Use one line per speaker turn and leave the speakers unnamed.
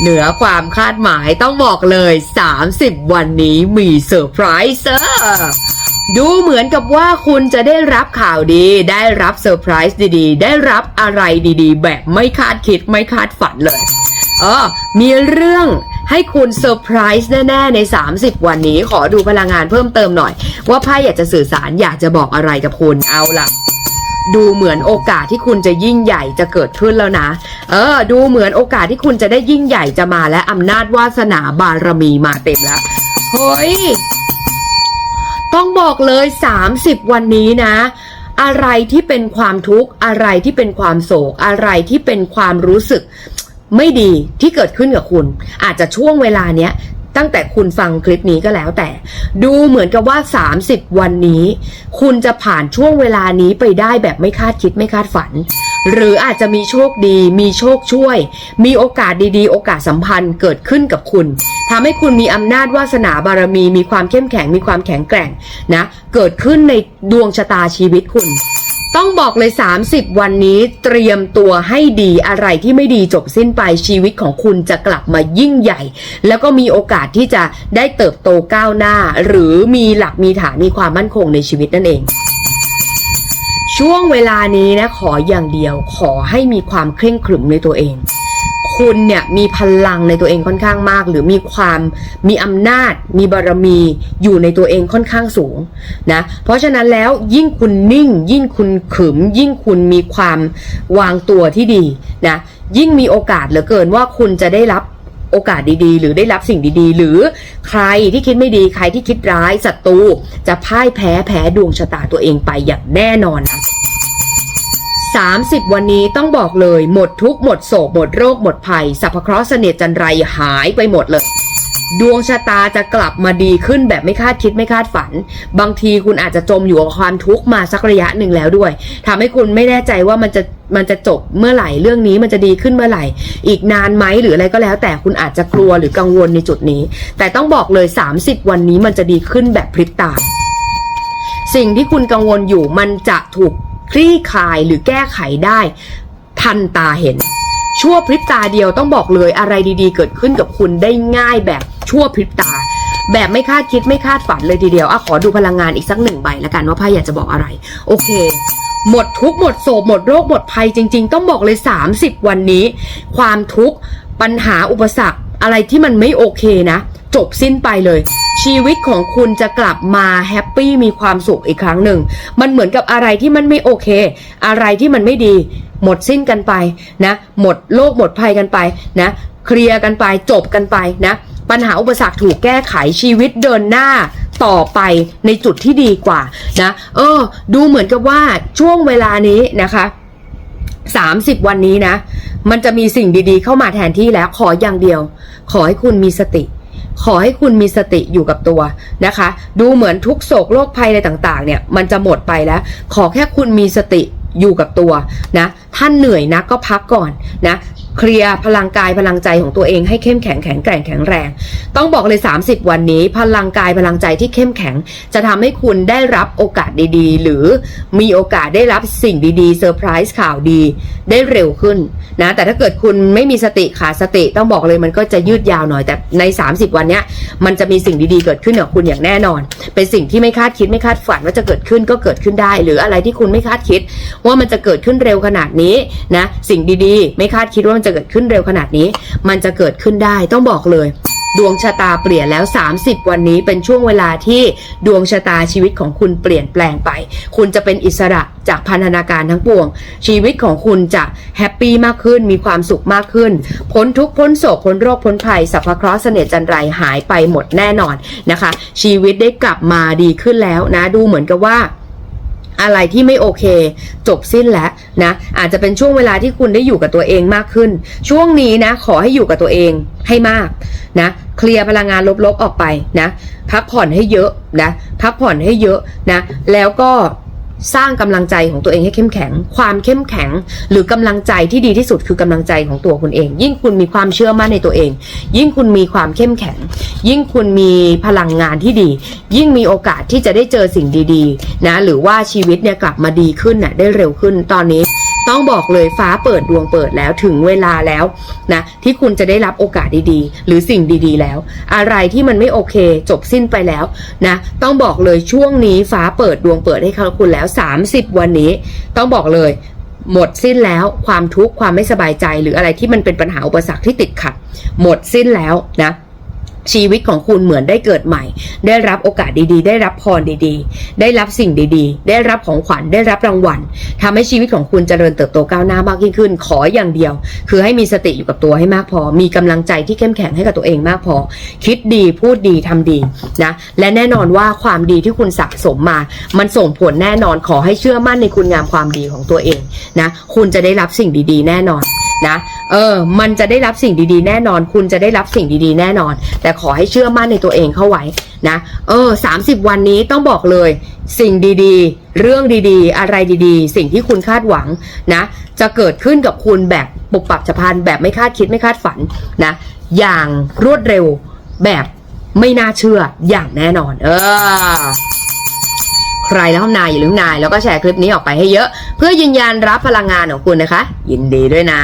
เหนือความคาดหมายต้องบอกเลย 30 วันนี้มีเซอร์ไพรส์เออดูเหมือนกับว่าคุณจะได้รับข่าวดี ได้รับเซอร์ไพรส์ดีๆ ได้รับอะไรดีๆ แบบไม่คาดคิดไม่คาดฝันเลยเออมีเรื่องให้คุณเซอร์ไพรส์แน่ๆ ใน 30 วันนี้ขอดูพลังงานเพิ่มเติมหน่อย ว่าไพ่อยากจะสื่อสารอยากจะบอกอะไรกับคุณเอาล่ะ ดูเหมือนโอกาสที่คุณจะยิ่งใหญ่จะเกิดขึ้นแล้วนะ เออ ดูเหมือนโอกาสที่คุณจะได้ยิ่งใหญ่จะมาและอำนาจวาสนาบารมีมาเต็มแล้วเฮ้ยต้องบอกเลย 30 วันนี้นะ อะไรที่เป็นความทุกข์ อะไรที่เป็นความโศก อะไรที่เป็นความรู้สึกไม่ดีที่เกิดขึ้นกับคุณ อาจจะช่วงเวลาเนี้ย ตั้งแต่คุณฟังคลิปนี้ก็แล้วแต่ ดูเหมือนกับว่า 30 วันนี้ คุณจะผ่านช่วงเวลานี้ไปได้แบบไม่คาดคิดไม่คาดฝัน หรืออาจจะมีโชคดี มีโชคช่วย มีโอกาสดีๆ โอกาสสัมพันธ์เกิดขึ้นกับคุณทำให้คุณมีอำนาจวาสนาบารมี มีความเข้มแข็งมีความแข็งแกร่งนะ เกิดขึ้นในดวงชะตาชีวิตคุณ ต้องบอกเลย 30 วันนี้เตรียมตัวให้ดีอะไรที่ไม่ดีจบสิ้นไปชีวิตของคุณจะกลับมายิ่งใหญ่ แล้วก็มีโอกาสที่จะได้เติบโตก้าวหน้า หรือมีหลักมีฐานมีความมั่นคงในชีวิตนั่นเองช่วงเวลานี้นะขออย่างเดียวขอให้มีความเคร่งขรึมในตัวเอง คุณเนี่ยมีพลังในตัวเองค่อนข้างมาก หรือมีความมีอำนาจ มีบารมีอยู่ในตัวเองค่อนข้างสูงนะเพราะฉะนั้นแล้วยิ่งคุณนิ่ง ยิ่งคุณขึม ยิ่งคุณมีความวางตัวที่ดีนะยิ่งมีโอกาสเหลือเกินว่าคุณจะได้รับโอกาสดีๆ หรือได้รับสิ่งดีๆ หรือใครที่คิดไม่ดีใครที่คิดร้ายศัตรูจะพ่ายแพ้แพ้ดวงชะตาตัวเองไปอย่างแน่นอนนะ 30 วันนี้ต้องบอกเลย หมดทุกหมดโศกหมดโรคหมดภัยสัพพะเคราะห์เสน่ห์จันไรหายไปหมดเลย ดวงชะตาจะกลับมาดีขึ้นแบบไม่คาดคิดไม่คาดฝัน บางทีคุณอาจจะจมอยู่กับความทุกข์มาสักระยะหนึ่งแล้วด้วยทำให้คุณไม่แน่ใจว่ามันจะมันจะจบเมื่อไหร่เรื่องนี้มันจะดีขึ้นเมื่อไหร่ อีกนานไหมหรืออะไรก็แล้ว แต่คุณอาจจะกลัวหรือกังวลในจุดนี้ แต่ต้องบอกเลย 30 วันนี้มันจะดีขึ้นแบบพริบตาสิ่งที่คุณกังวลอยู่มันจะถูก คลี่คลายหรือแก้ไขได้ ทันตาเห็น ชั่วพริบตาเดียวต้องบอกเลยอะไรดีๆ เกิดขึ้นกับคุณได้ง่ายแบบชั่วพริบตา แบบไม่คาดคิดไม่คาดฝันเลยทีเดียวอะขอดูพลังงานอีกสักหนึ่งใบละกันว่าไพ่อยากจะบอกอะไร โอเคหมดทุกหมดโศกหมดโรคหมดภัยจริง ๆ ต้องบอกเลย 30 วันนี้ ความทุกข์ปัญหาอุปสรรคอะไรที่มันไม่โอเคนะ จบสิ้นไปเลย ชีวิตของคุณจะกลับมาแฮปปี้มีความสุขอีกครั้งหนึ่ง มันเหมือนกับอะไรที่มันไม่โอเค อะไรที่มันไม่ดี หมดสิ้นกันไปนะ หมดโลกหมดภัยกันไปนะ เคลียร์กันไปจบกันไปนะ ปัญหาอุปสรรคถูกแก้ไขชีวิตเดินหน้าต่อไปในจุดที่ดีกว่านะเออ ดูเหมือนกับว่าช่วงเวลานี้นะคะ30 วันนี้นะ มันจะมีสิ่งดีๆเข้ามาแทนที่แล้วขออย่างเดียว ขอให้คุณมีสติ ขอให้คุณมีสติอยู่กับตัวนะคะ ดูเหมือนทุกโศกโรคภัยอะไรต่างๆ เนี่ย มันจะหมดไปแล้ว ขอแค่คุณมีสติอยู่กับตัวนะท่านเหนื่อยนะก็พักก่อนนะเคลียร์พลังกายพลังใจของตัวเองให้เข้มแข็งแข็งแกร่งแข็งแรง ต้องบอกเลย 30 วันนี้ พลังกายพลังใจที่เข้มแข็ง จะทำให้คุณได้รับโอกาสดีๆ หรือมีโอกาสได้รับสิ่งดีๆเซอร์ไพรส์ข่าวดีได้เร็วขึ้นนะแต่ถ้าเกิดคุณไม่มีสติขาดสติต้องบอกเลยมันก็จะยืดยาวหน่อยแต่ใน 30 วันนี้มันจะมีสิ่งดีๆเกิดขึ้นกับคุณอย่างแน่นอน เป็นสิ่งที่ไม่คาดคิดไม่คาดฝันว่าจะเกิดขึ้นก็เกิดขึ้นได้ หรืออะไรที่คุณไม่คาดคิด ว่ามันจะเกิดขึ้นเร็วขนาดนี้นะสิ่งดีๆ ไม่คาดคิดว่ามันจะเกิดขึ้นเร็วขนาดนี้ มันจะเกิดขึ้นได้ต้องบอกเลยดวงชะตาเปลี่ยนแล้ว 30 วันนี้เป็นช่วงเวลาที่ดวงชะตาชีวิตของคุณเปลี่ยนแปลงไป คุณจะเป็นอิสระจากพันธนาการทั้งปวง ชีวิตของคุณจะแฮปปี้มากขึ้น มีความสุขมากขึ้น พ้นทุกพ้นโศกพ้นโรคพ้นภัยสัพพะเคราะห์เสน่ห์จันไรหายไปหมดแน่นอนนะคะ ชีวิตได้กลับมาดีขึ้นแล้วนะ ดูเหมือนกับว่า อะไรที่ไม่โอเค จบสิ้นแล้วนะอาจจะเป็นช่วงเวลาที่คุณได้อยู่กับตัวเองมากขึ้น ช่วงนี้นะ ขอให้อยู่กับตัวเองให้มากนะเคลียร์พลังงานลบๆออกไปนะ พักผ่อนให้เยอะนะ พักผ่อนให้เยอะนะ แล้วก็ สร้างกำลังใจของตัวเองให้เข้มแข็ง ความเข้มแข็ง หรือกำลังใจที่ดีที่สุดคือกำลังใจของตัวคุณเอง ยิ่งคุณมีความเชื่อมั่นในตัวเอง ยิ่งคุณมีความเข้มแข็ง ยิ่งคุณมีพลังงานที่ดี ยิ่งมีโอกาสที่จะได้เจอสิ่งดีๆ นะ หรือว่าชีวิตเนี่ยกลับมาดีขึ้นน่ะได้เร็วขึ้นตอนนี้ ต้องบอกเลยฟ้าเปิดดวงเปิดแล้วถึงเวลาแล้วนะที่คุณจะได้รับโอกาสดีๆ หรือสิ่งดีๆแล้ว อะไรที่มันไม่โอเค จบสิ้นไปแล้วนะต้องบอกเลยช่วงนี้ฟ้าเปิดดวงเปิดให้คุณแล้ว 30 วันนี้ ต้องบอกเลยหมดสิ้นแล้วความทุกข์ความไม่สบายใจหรืออะไรที่มันเป็นปัญหาอุปสรรคที่ติดขัด หมดสิ้นแล้วนะ ชีวิตของคุณเหมือนได้เกิดใหม่ ได้รับโอกาสดีๆ ได้รับพรดีๆ ได้รับสิ่งดีๆ ได้รับของขวัญได้รับรางวัลทำให้ชีวิตของคุณเจริญเติบโตก้าวหน้ามากยิ่งขึ้น ขออย่างเดียว คือให้มีสติอยู่กับตัวให้มากพอ มีกำลังใจที่เข้มแข็งให้กับตัวเองมากพอ คิดดีพูดดีทำดีนะและแน่นอนว่าความดีที่คุณสะสมมา มันส่งผลแน่นอนขอให้เชื่อมั่นในคุณงามความดีของตัวเองนะคุณจะได้รับสิ่งดีๆ แน่นอน นะเออ มันจะได้รับสิ่งดีๆ แน่นอน คุณจะได้รับสิ่งดีๆ แน่นอน แต่ขอให้เชื่อมั่นในตัวเองเข้าไว้นะ เออ30วันนี้ต้องบอกเลย สิ่งดีๆ เรื่องดีๆ อะไรดีๆ สิ่งที่คุณคาดหวังนะ จะเกิดขึ้นกับคุณแบบปุบปับฉับพลันแบบไม่คาดคิดไม่คาดฝันนะ อย่างรวดเร็วแบบไม่น่าเชื่ออย่างแน่นอน เออ ใครแล้วทำนายอย่าลืมนาย แล้วก็แชร์คลิปนี้ออกไปให้เยอะ เพื่อยืนยันรับพลังงานของคุณนะคะ ยินดีด้วยนะ